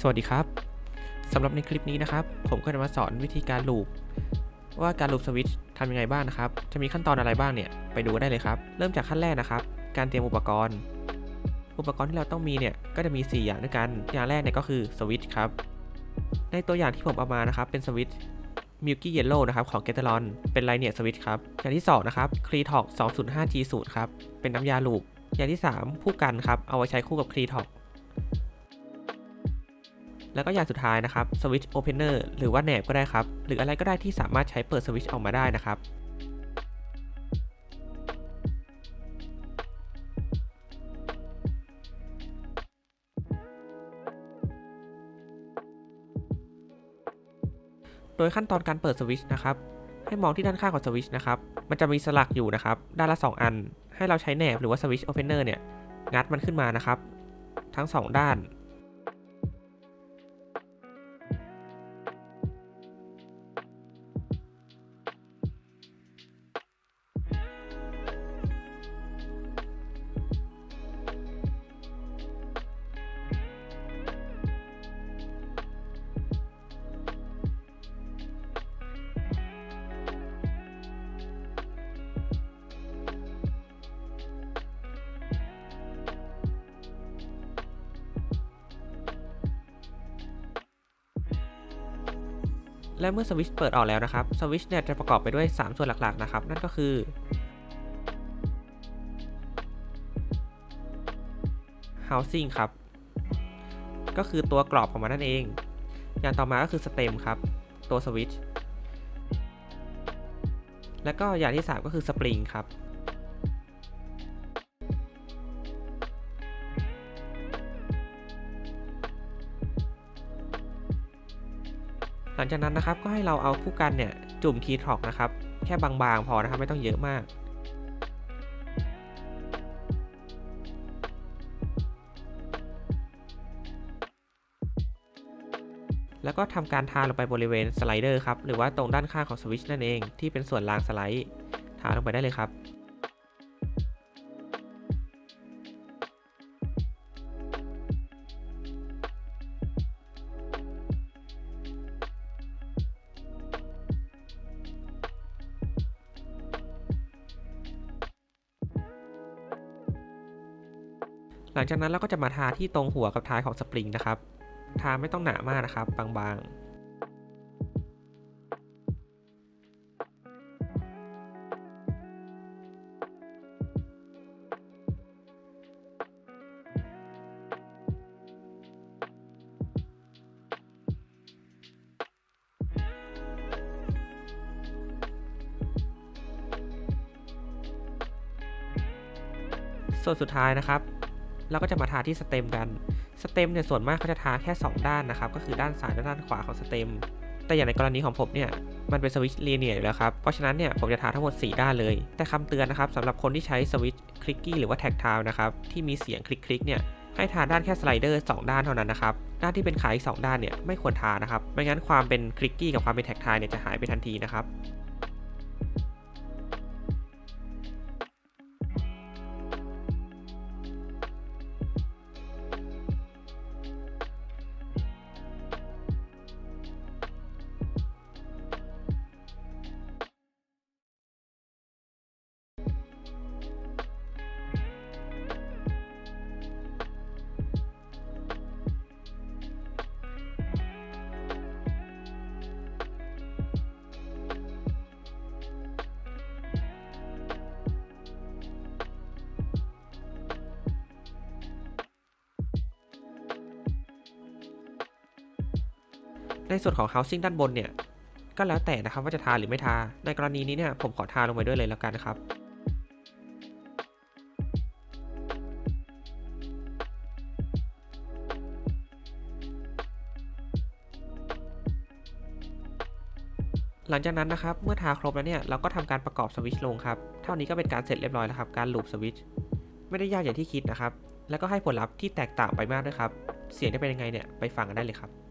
สวัสดีครับสำหรับในคลิปนี้นะครับ ผมก็จะมาสอนวิธีการลูปว่าการลูปสวิตช์ทำยังไงบ้างนะครับ จะมีขั้นตอนอะไรบ้างเนี่ยไปดูได้เลยครับ เริ่มจากขั้นแรกนะครับ การเตรียมอุปกรณ์ อุปกรณ์ที่เราต้องมีเนี่ยก็จะมี 4 อย่างด้วยกัน อย่างแรกเนี่ยก็คือสวิตช์ครับ ในตัวอย่างที่ผมเอามานะครับ เป็นสวิตช์ Milky Yellow นะครับของ g e t a l o n เป็นไลเนียสวิตช์ครับ อย่างที่สองนะครับ c r e t o x 205G0 ครับเป็นน้ำยาลูปอย่างที่สามผู้กันครับเอาไว้ใช้คู่กับ c r e t o x แล้วก็อย่างสุดท้ายนะครับ Switch Opener หรือว่าแหนบก็ได้ครับ หรืออะไรก็ได้ที่สามารถใช้เปิดสวิตช์ออกมาได้นะครับโดยขั้นตอนการเปิดสวิตช์นะครับ ให้มองที่ด้านข้างของสวิตช์นะครับ มันจะมีสลักอยู่นะครับ ด้านละ 2 อัน ให้เราใช้แหนบหรือว่า Switch Opener เนี่ย งัดมันขึ้นมานะครับ ทั้ง 2 ด้าน และเมื่อสวิตช์เปิดออกแล้วนะครับสวิตช์เนี่ยจะประกอบไปด้วย 3 ส่วนหลักๆนะครับ นั่นก็คือ housing ครับ ก็คือตัวกรอบของมันนั่นเอง อย่างต่อมาก็คือ stem ครับ ตัวสวิตช์แล้วก็อย่างที่ 3 ก็คือ spring ครับ หลังจากนั้นนะครับก็ให้เราเอาผู้กันเนี่ยจุ่มคีย์ท็อกนะครับ แค่บางๆพอนะครับไม่ต้องเยอะมากแล้วก็ทำการทาลงไปบริเวณสไลเดอร์ครับ หรือว่าตรงด้านข้างของสวิตช์นั่นเอง ที่เป็นส่วนรางสไลด์ ทาลงไปได้เลยครับ หลังจากนั้นเราก็จะมาทาที่ตรงหัวกับท้ายของสปริงนะครับ ทาไม่ต้องหนามากนะครับบางๆส่วนสุดท้ายนะครับ เราก็จะมาทาที่สเต็มกันสเต็มเนี่ยส่วนมากเขาจะทาแค่ 2 ด้านนะครับ ก็คือด้านซ้ายและด้านขวาของสเต็มแต่อย่างในกรณีของผมเนี่ยมันเป็นสวิตช์ลีเนียอยู่แล้วครับ เพราะฉะนั้นเนี่ยผมจะทาทั้งหมด 4 ด้านเลย แต่คำเตือนนะครับสำหรับคนที่ใช้สวิตช์คลิกกี้หรือว่าแท็กทาวนะครับที่มีเสียงคลิกๆเนี่ยให้ทาด้านแค่สไลเดอร์2ด้านเท่านั้นนะครับด้านที่เป็นขาอีก2ด้านเนี่ยไม่ควรทานะครับไม่งั้นความเป็นคลิกกี้กับความเป็นแท็กทายเนี่ยจะหายไปทันทีนะครับ ในส่วนของ housing ด้านบนเนี่ย ก็แล้วแต่นะครับว่าจะทาหรือไม่ทา ในกรณีนี้เนี่ยผมขอทาลงไปด้วยเลยแล้วกันนะครับหลังจากนั้นนะครับเมื่อทาครบแล้วเนี่ยเราก็ทำการประกอบสวิตช์ลงครับเท่านี้ก็เป็นการเสร็จเรียบร้อยแล้วครับการลูปสวิตช์ไม่ได้ยากอย่างที่คิดนะครับ แล้วก็ให้ผลลัพธ์ที่แตกต่างไปมากด้วยครับ เสียงจะเป็นยังไงเนี่ยไปฟังกันได้เลยครับ